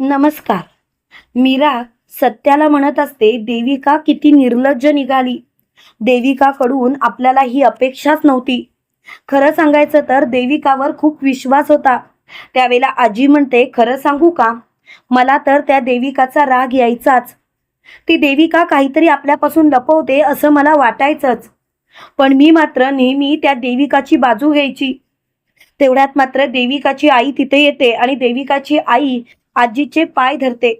नमस्कार. मीरा सत्याला म्हणत असते देविका किती निर्लज्ज निघाली. देविकाकडून आपल्याला ही अपेक्षाच नव्हती. खरं सांगायचं तर देविकावर खूप विश्वास होता. त्यावेळेला आजी म्हणते खरं सांगू का? मला तर त्या देविकाचा राग यायचाच. ती देविका काहीतरी आपल्यापासून लपवते असं मला वाटायचंच. पण मी मात्र नेहमी त्या देविकाची बाजू घ्यायची. तेवढ्यात मात्र देविकाची आई तिथे येते आणि देविकाची आई आजीचे पाय धरते.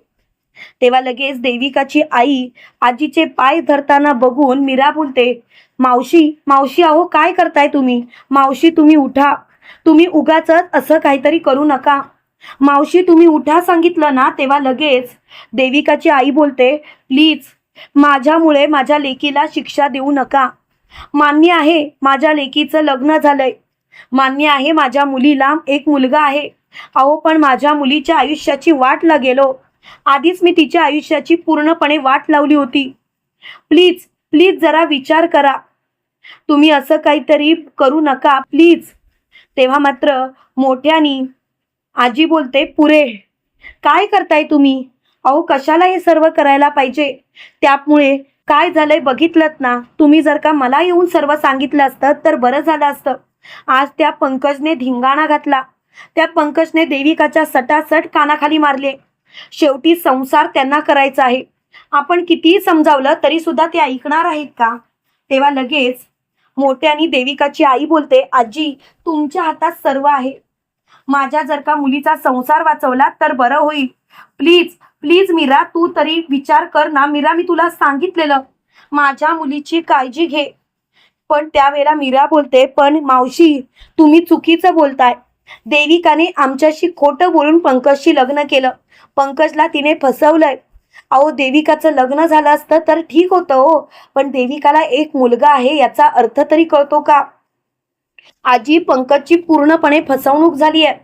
तेव्हा लगेच देविकाची आई आजीचे पाय धरताना बघून मीरा बोलते मावशी मावशी अहो काय करताय तुम्ही? मावशी तुम्ही उठा. तुम्ही उगाच असं काहीतरी करू नका. मावशी तुम्ही उठा सांगितलं ना? तेव्हा लगेच देविकाची आई बोलते प्लीज माझ्यामुळे माझ्या लेकीला शिक्षा देऊ नका. मान्य आहे माझ्या लेकीचं लग्न झालंय. मान्य आहे माझ्या मुलीला एक मुलगा आहे. अहो पण माझ्या मुलीच्या आयुष्याची वाट लागेलो आधीच मी तिच्या आयुष्याची पूर्णपणे वाट लावली होती. प्लीज प्लीज जरा विचार करा. तुम्ही असं काहीतरी करू नका प्लीज. तेव्हा मात्र मोठ्यानी आजी बोलते पुरे काय करताय तुम्ही? अहो कशाला हे सर्व करायला पाहिजे? त्यामुळे काय झालंय बघितलं ना? तुम्ही जर का मला येऊन सर्व सांगितलं असतं तर बरं झालं असतं. आज त्या पंकजने धिंगाणा घातला. त्या पंकजने देविकाच्या सटासट कानाखाली मारले. शेवटी संसार त्यांना करायचा आहे. आपण कितीही समजावलं तरी सुद्धा ते ऐकणार आहेत का? तेव्हा लगेच मोठ्यानी देविकाची आई बोलते आजी तुमच्या हातात सर्व आहे. माझ्या जर का मुलीचा संसार वाचवला तर बरं होईल. प्लीज प्लीज मीरा तू तरी विचार कर ना. मीरा मी तुला सांगितलेलं. माझ्या मुलीची काळजी घे. पण त्यावेळेला मीरा बोलते पण मावशी तुम्ही चुकीचं बोलताय. देविकाने आमच्याशी खोटं बोलून पंकजशी लग्न केलं. पंकजला तिने फसवलंय. अहो देविकाचं लग्न झालं असतं तर ठीक होतं हो पण देविकाला एक मुलगा आहे याचा अर्थ तरी कळतो का? आजी पंकजची पूर्णपणे फसवणूक झाली आहे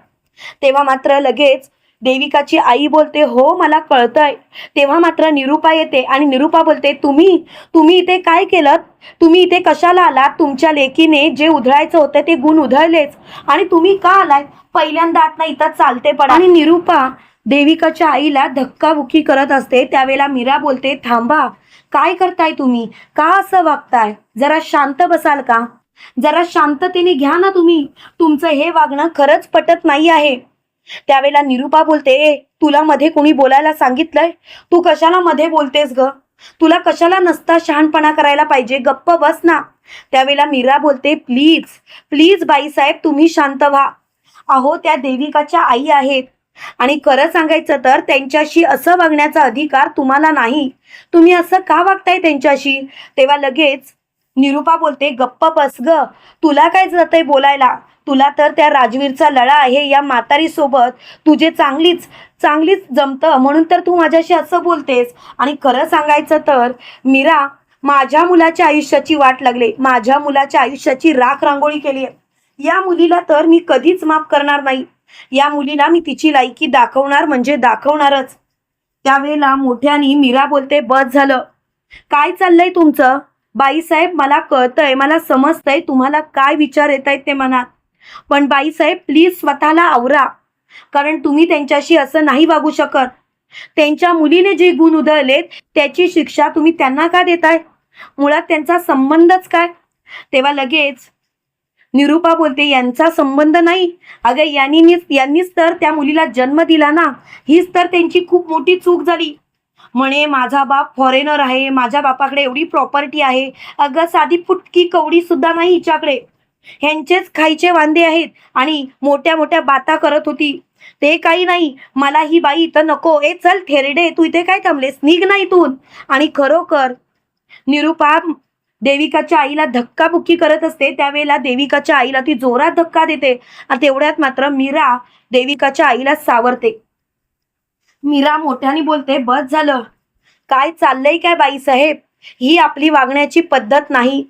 तेव्हा मात्र लगेच देविकाची आई बोलते हो मला कळतंय. तेव्हा मात्र निरुपा येते आणि निरुपा बोलते तुम्ही तुम्ही इथे काय केलं तुम्ही इथे कशाला आलात? तुमच्या लेकीने जे उधळायचं होतं ते गुण उधळलेच. आणि तुम्ही का आलाय? पहिल्यांदा आता इथं चालते पण आणि निरुपा देविकाच्या आईला धक्काबुक्की करत असते. त्यावेळेला मीरा बोलते थांबा काय करताय तुम्ही? का असं वागताय? जरा शांत बसाल का? जरा शांततेने घ्या ना तुम्ही. तुमचं हे वागणं खरंच पटत नाही आहे. त्यावेळेला निरुपा बोलते "ए, तुला मध्ये कोणी बोलायला सांगितलंय? तू कशाला मध्ये बोलतेस ग? तुला कशाला नसता शहाणपणा करायला पाहिजे? गप्प बस ना. त्यावेळेला मीरा बोलते प्लीज प्लीज बाईसाहेब तुम्ही शांत व्हा. अहो त्या देविकाच्या आई आहेत. आणि खरं सांगायचं तर त्यांच्याशी असं वागण्याचा अधिकार तुम्हाला नाही. तुम्ही असं का वागताय त्यांच्याशी? तेव्हा लगेच निरुपा बोलते गप्प बस ग. तुला काय जातंय बोलायला? तुला तर त्या राजवीरचा लळा आहे या म्हातारी सोबत तुझे चांगलीच चांगलीच जमतं. म्हणून तर तू माझ्याशी असं बोलतेस. आणि खरं सांगायचं तर मीरा माझ्या मुलाच्या आयुष्याची वाट लागली. माझ्या मुलाच्या आयुष्याची राख रांगोळी केली आहे. या मुलीला तर मी कधीच माफ करणार नाही. या मुलीला मी तिची लायकी दाखवणार म्हणजे दाखवणारच. त्यावेळेला मोठ्यानी मीरा बोलते बस झालं. काय चाललंय तुमचं? बाईसाहेब मला कळतंय मला समजतंय तुम्हाला काय विचार येत आहेत ते मनात. पण बाईसाहेब प्लीज स्वतःला आवरा. कारण तुम्ही त्यांच्याशी असं नाही वागू शकत. त्यांच्या मुलीने जे गुण उधळलेत त्याची शिक्षा तुम्ही त्यांना का देताय? मुळात त्यांचा संबंधच काय? तेव्हा लगेच निरुपा बोलते यांचा संबंध नाही. अगं यांनी यांनीच तर त्या मुलीला जन्म दिला ना. हीच तर त्यांची खूप मोठी चूक झाली. म्हणे माझा बाप फॉरेनर आहे माझ्या बापाकडे एवढी प्रॉपर्टी आहे. अगं साधी फुटकी कवडी सुद्धा नाही हिच्याकडे. ह्यांचेच खायचे वांदे आहेत आणि मोठ्या मोठ्या बाता करत होती. ते काही नाही मला ही बाई इथं नको. ए चल थेरडे तू इथे काय थांबलेस? निघ ना इथून. आणि खरोखर निरुपा देविकाच्या आईला धक्काबुक्की करत असते. त्यावेळेला देविकाच्या आईला ती जोरात धक्का देते. आणि तेवढ्यात मात्र मीरा देविकाच्या आईला सावरते. मीरा मोठ्याने बोलते बस झालं. काय चाललंय काय बाईसाहेब? ही आपली वागण्याची पद्धत नाही.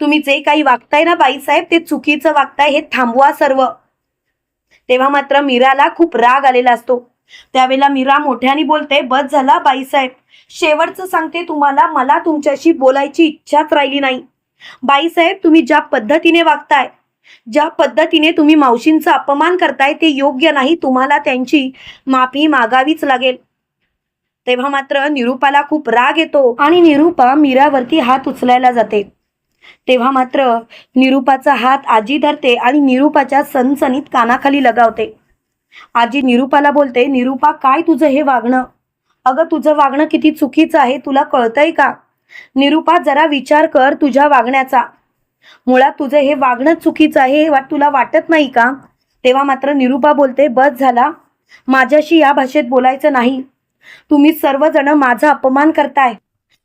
तुम्ही जे काही वागताय ना बाईसाहेब ते चुकीचं वागताय हे थांबवा सर्व. तेव्हा मात्र मीराला खूप राग आलेला असतो. त्यावेळेला मीरा मोठ्याने बोलते बस झाला बाईसाहेब. शेवटचं सांगते तुम्हाला मला तुमच्याशी बोलायची इच्छाच राहिली नाही. बाईसाहेब तुम्ही ज्या पद्धतीने वागताय ज्या पद्धतीने तुम्ही मावशींचा अपमान करताय ते योग्य नाही. तुम्हाला त्यांची माफी मागावीच लागेल. तेव्हा मात्र निरूपाला खूप राग येतो आणि निरूपा मीरावरती हात उचलायला जाते. तेव्हा मात्र निरूपाचा हात आजी धरते आणि निरूपाच्या सनसनीत कानाखाली लगावते. आजी निरूपाला बोलते निरूपा काय तुझं हे वागणं? अगं तुझं वागणं किती चुकीचं आहे तुला कळतंय का? निरूपा जरा विचार कर तुझ्या वागण्याचा. मुळात तुझं हे वागणं चुकीचं आहे हे वाट तुला वाटत नाही का? तेव्हा मात्र निरूपा बोलते बस झाला. माझ्याशी या भाषेत बोलायचं नाही. तुम्ही सर्वजण माझा अपमान करताय.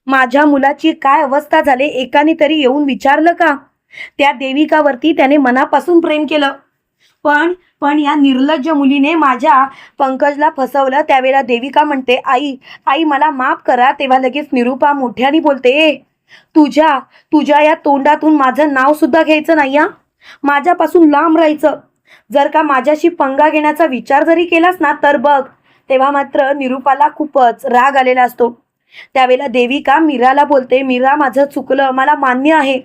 माझ्या मुलाची काय अवस्था झाली एकाने तरी येऊन विचारलं का? त्या देविकावरती त्याने मनापासून प्रेम केलं. पण पण या निर्लज्ज मुलीने माझ्या पंकजला फसवलं. त्यावेळेला देविका म्हणते आई आई मला माफ करा. तेव्हा लगेच निरूपा मोठ्याने बोलते तुझ्या तुझ्या या तोंडातून माझं नाव सुद्धा घ्यायचं नाही या माझ्यापासून लांब राहायचं? जर का माझ्याशी पंगा घेण्याचा विचार जरी केलास ना तर बघ तेव्हा मात्र निरूपाला खूपच राग आलेला असतो. त्यावेळेला देविका मीराला बोलते मीरा माझं चुकलं मला मान्य आहे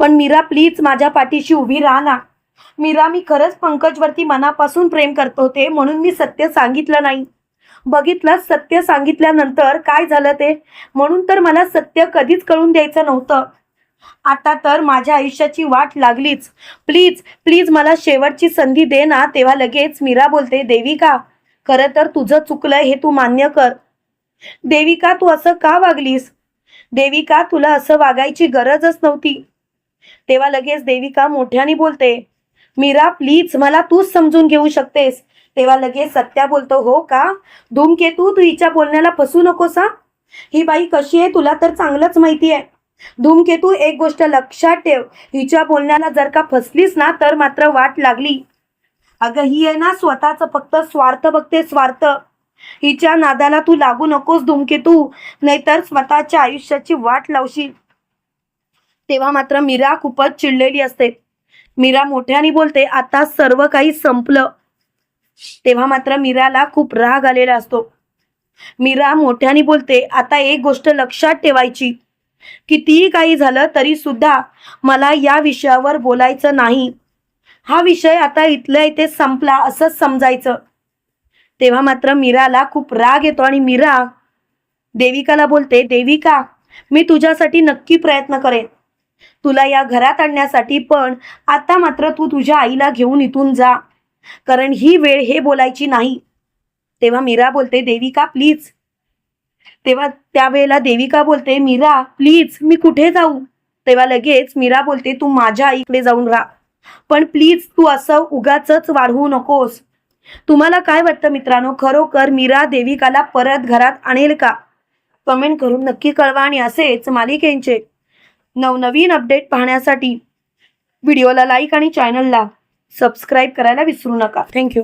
पण मीरा प्लीज माझ्या पाठीशी उभी राहा ना. मीरा मी खरंच पंकजवरती मनापासून प्रेम करत होते म्हणून मी सत्य सांगितलं नाही. बघितलं सत्य सांगितल्यानंतर काय झालं ते? म्हणून तर मला सत्य कधीच कळून द्यायचं नव्हतं. आता तर माझ्या आयुष्याची वाट लागलीच. प्लीज प्लीज मला शेवटची संधी दे ना तेव्हा लगेच मीरा बोलते देविका खरं तर तुझं चुकलंय हे तू मान्य कर. देविका तू असं का वागलीस? देविका तुला असं वागायची गरजच नव्हती. तेव्हा लगेच देविका मोठ्याने बोलते मीरा प्लीज मला तूच समजून घेऊ शकतेस. तेव्हा लगेच सत्या बोलतो हो का? धूमकेतू तू हिच्या बोलण्याला फसू नकोस हा? ही बाई कशी आहे तुला तर चांगलंच माहिती आहे. धूमकेतू एक गोष्ट लक्षात ठेव हिच्या बोलण्याला जर का फसलीस ना तर मात्र वाट लागली. अगं ही आहे ना स्वतःच फक्त स्वार्थ बघते स्वार्थ. हिच्या नादाला तू लागू नकोस धूमकेतू नाहीतर स्वतःच्या आयुष्याची वाट लावशील. तेव्हा मात्र मीरा खूपच चिडलेली असते. मीरा मोठ्याने बोलते आता सर्व काही संपलं. तेव्हा मात्र मीराला खूप राग आलेला असतो. मीरा मोठ्याने बोलते आता एक गोष्ट लक्षात ठेवायची. कितीही काही झालं तरी सुद्धा मला या विषयावर बोलायचं नाही. हा विषय आता इथल्या इथे संपला असंच समजायचं. तेव्हा मात्र मीराला खूप राग येतो आणि मीरा देविकाला बोलते देविका मी तुझ्यासाठी नक्की प्रयत्न करेन. तुला या घरात आणण्यासाठी पण आता मात्र तू तुझ्या आईला घेऊन इथून जा. कारण ही वेळ हे बोलायची नाही. तेव्हा मीरा बोलते देविका प्लीज. तेव्हा त्यावेळेला देविका बोलते मीरा प्लीज मी कुठे जाऊ? तेव्हा लगेच मीरा बोलते तू माझ्या आईकडे जाऊन राहा. पण प्लीज तू असं उगाच वाढवू नकोस. तुम्हाला काय वाटतं मित्रांनो? खरोखर मीरा देविकाला परत घरात आणेल का? कमेंट करून नक्की कळवा आणि असेच मालिकेंचे नवनवीन अपडेट पाहण्यासाठी व्हिडिओला लाईक आणि चॅनलला सबस्क्राईब करायला विसरू नका. थँक्यू.